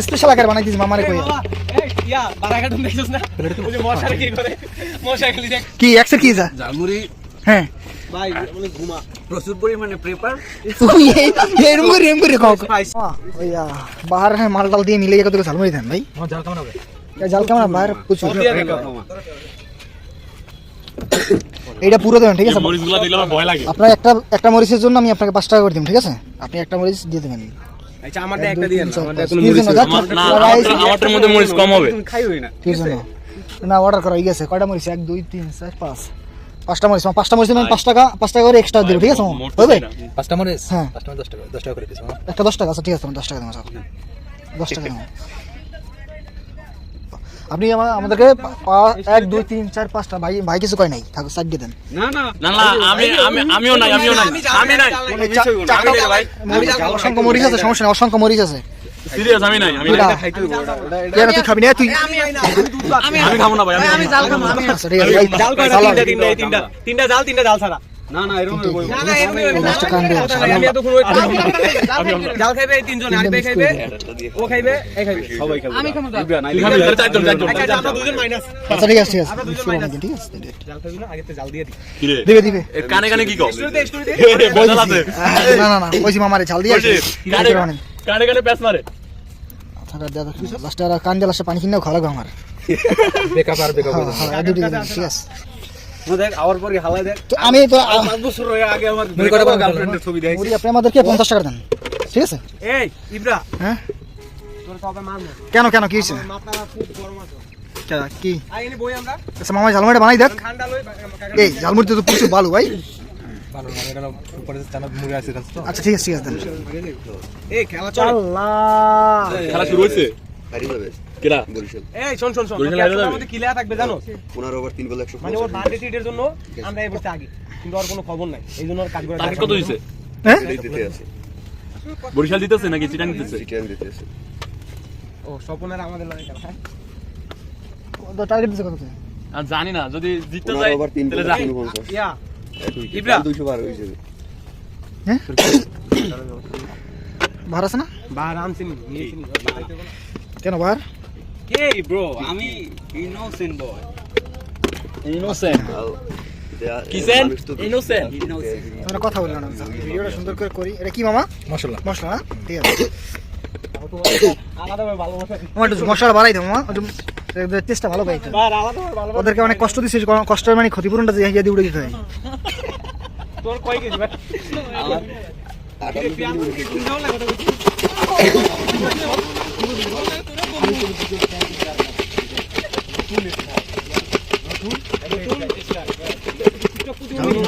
Special আকার মামারে কই কি কি যা? হ্যাঁ। মাল ডাল দিয়ে মিলে এক ভাই? জাল কেমন বাইরে এটা পুরো দেবেন ঠিক আছে? আপনার একটা একটা মরিচের জন্য আমি আপনাকে পাঁচ টাকা করে দিব ঠিক আছে? আপনি একটা মরিচ দিয়ে দেবেন। আচ্ছা একটা দিয়ে চার, আমারটা কোনো মরিচ না, মধ্যে কম হবে। খাইওই না না অর্ডার করা হয়ে গেছে কয়টা মরিচ? এক দুই তিন চার পাঁচ। পাঁচটা মরিচ পাঁচটা মরিচ পাঁচ টাকা পাঁচ টাকা করে এক্সট্রা দেবো ঠিক আছে? পাঁচটা মরিচ? হ্যাঁ। পাঁচটা দশ টাকা দশ টাকা করে দিস একটা দশ টাকা আছে ঠিক আছে দশ টাকা দেবো স্যার দশ টাকা দেবো। আপনি আমাদেরকে এক দুই তিন চার পাঁচটা ভাই ভাই কিছু কয় নাই? থাকুক সাইড দিয়ে দেন। না না। না না আমি আমি আমিও নাই আমিও নাই আমি নাই। অসংখ্য মরিচ আছে সমস্যা নেই অসংখ্য মরিচ আছে। সিরিয়াস আমি নাই আমি। নাই। খাইতে তুই খাবি না তুই আমি খাব। না ভাই আমি খাব না। আচ্ছা, জাল তিনটা তিনটা তিনটা জাল তিনটা জাল ছাড়া। না না এরকম না না এরকম হইব না দশটা কান দিয়ে আমি এত কোনো জাল খাইবে এই তিনজন আরেক ভাই খাইবে? ও খাইবে এই খাইবে। সবাই খাবে আমি খাব। তুই খাবি চারজন চারজন আমরা দুজন মাইনাস আচ্ছা ঠিক আছে ঠিক আছে। আমরা দুজন শুরু মাইনাস করুন, ঠিক আছে। জাল খাইবি না আগে তো জাল দিয়ে দি। দিবে দিবে। কানে কানে কি কও? স্টোরিতে স্টোরিতে বজাল আছে না না না কইছি মামারে চাল দিয়ে কানে কানে কানে প্যাস মারে। আচ্ছা লাস্টে আর কান দিয়ে লাস্টে পানি কিনেও খাওয়া লাগবে আমার। বেকআপ আর বেকআপ হ্যাঁ হ্যাঁ ঠিক আছে। দেখ আওয়ার পরে হালাই দেখ। তো আমি তো পাঁচ বছর পঞ্চাশ টাকা দেন। ঠিক আছে? হ্যাঁ? কেন কেন কি হয়েছে? কি? আচ্ছা, ঝালমুড়ি বানাই দেখ। এই ঝালমুড়িতে তো প্রচুর ভালো ভাই। আচ্ছা ঠিক আছে ঠিক আছে খেলা শুরু হয়েছে? খেলা শুরু এই শোন শোন শোন। বরিশাল তোর হাইরো কিলা থাকবে জানো? পনেরো ওভার তিন বলে একশো মানে ওর বার্থডে সিটের জন্য আমরা এই বসে আগে। কিন্তু ওর কোনো খবর নাই। এই জন্য কাজ করে টার্গেট কত দিছে হ্যাঁ? দিতে আছে। বরিশাল দিতেছে নাকি চিটাং দিতেছে? ও স্বপনের আমাদের লড়াই খেলা হ্যাঁ? টার্গেট দিছে কত? আমি জানি না যদি জিততে ওভার বলে ইয়া। ইব্রা। বার হয়ে হ্যাঁ? ভার আছে না? বাহার আনছি কেন ভার কে ব্রো আমি ইনোসেন্ট বয় ইনোসেন্ট কিসেন ইনোসেন্ট তোমরা কথা বলল না ভিডিওটা সুন্দর করে করি। এটা কি মামা? মশলা। মশলা না? ঠিক আছে। আমার একটু মশলা বাড়াই দেবো মামা। একটু টেস্টটা ভালো পাই। ওদেরকে অনেক কষ্ট দিচ্ছিস কষ্টের মানে ক্ষতিপূরণটা দিয়ে দিয়ে উড়ে দিতে তোর কয় কেজি ভাই? কিরে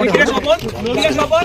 নদীরা সফল নদীরা সফল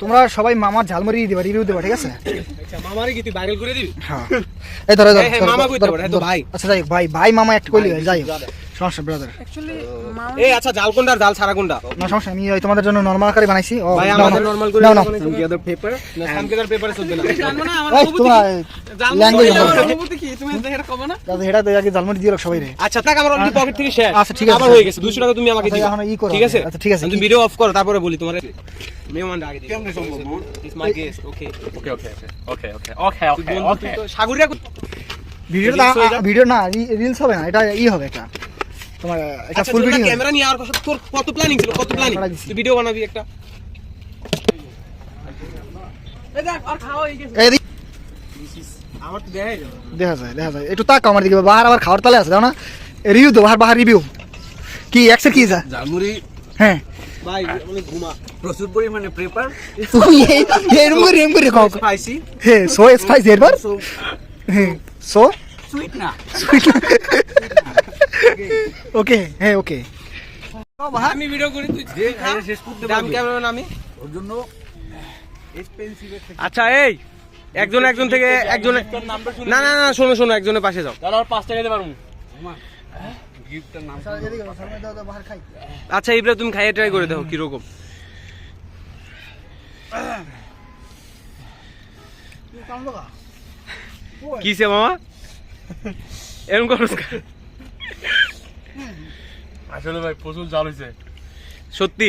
তোমরা সবাই মামার ঝালমুড়ি দিবা রিভিউ দিবা ঠিক আছে? আচ্ছা মামারে কি তুই ভাইরাল করে দিবি? হ্যাঁ। এই ধরো ভাই। আচ্ছা যাই ভাই ভাই মামা একটা কইলি যাই। সমস্যা ব্রাদার এই আচ্ছা জাল কোনটা জাল ছাড়া কোনটা না সমস্যা আমি ওই তোমাদের জন্য নরমাল আকারে বানাইছি। ও ভাই আমাদের নরমাল করে নাও, নাও। সামকেদার পেপার না সামকেদার পেপারে চলবে না। এই, তোমরা ল্যাঙ্গুয়েজ হেটা দেয়া কি? ঝালমুড়ি দিয়ে রাখ সবাই রে। আচ্ছা থাক আমার অলরেডি পকেট থেকে শেষ। আচ্ছা, ঠিক আছে। আবার হয়ে গেছে। 200 টাকা তুমি আমাকে আচ্ছা, দিবা। এখন ই করো। ঠিক আছে? আচ্ছা, ঠিক আছে। তুমি ভিডিও অফ করো তারপরে বলি তোমার। মেহমানটা আগে দিই কেমনে সম্ভব ইজ মাই গেস্ট ওকে ওকে ওকে ওকে ওকে ওকে ওকে ওকে সাগরিয়া ভিডিওটা Reels ভিডিও না রিলস হবে না এটা ই হবে এটা তোমার এটা ফুল ভিডিও ক্যামেরা নিয়ে আর তোর কত প্ল্যানিং ছিল? কত প্ল্যানিং তুই ভিডিও বানাবি একটা। এই দিক আমার তো দেখাই যাবে দেখা যায় দেখা যায়। একটু তাক আমার দিকে বাহার আবার খাওয়ার তালে আছে দাও না? রিভিউ তো বাহার বাহার রিভিউ কি একসের কি যা? ঝালমুড়ি হ্যাঁ। ভাই মানে ঘুমা। প্রচুর পরিমাণে প্রেপার এরম করে এরম করে খাও। স্পাইসি হে সো স্পাইসি এরবার হ্যাঁ সো সুইট না। ওকে হ্যাঁ ওকে আমি ভিডিও করি তুই শেষ করতে দাম ক্যামেরাম্যান আমি। ওর জন্য আচ্ছা এই একজন একজন থেকে একজনে তোর নামটা শুনে না না না শোনো শোনো একজনের পাশে যাও। তাহলে আর পাঁচ টাকা দিতে পারব আচ্ছা ইবরা তুমি খাইয়ে ট্রাই করে দেখো কীরকম। কিসে মামা? এরকম করো আসলে ভাই প্রচুর জাল হয়েছে সত্যি?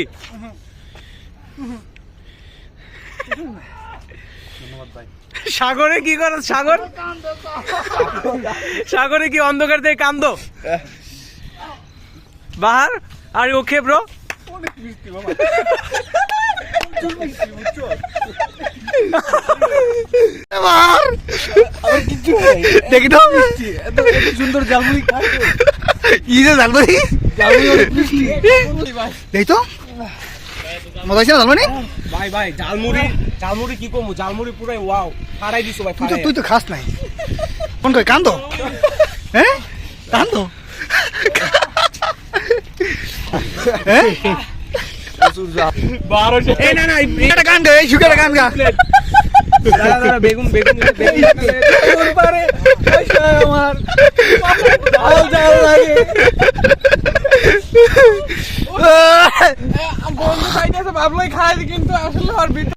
সাগরে কি করো সাগর? সাগরে কি অন্ধকার থেকে কান্দো? বাহার? আর ওকে ব্রো দেখি তো। সুন্দর জালমুড়ি ই যে দেখি তো মজা হয়েছে না ঝালমুড়ি ভাই ভাই ঝালমুড়ি ঝালমুড়ি কি কমু ঝালমুড়ি পুরাই ওয়াও ফাড়াই দিছো ভাই তুই তো তুই তো খাস নাই কোন কই কান্দো হ্যাঁ কান্দো হ্যাঁ এই এই- এই বেগুন বেগুন বেগুন আমার বন্ধু খাইতেছে ভাবলাই খাই কিন্তু আসলে আর ভিতর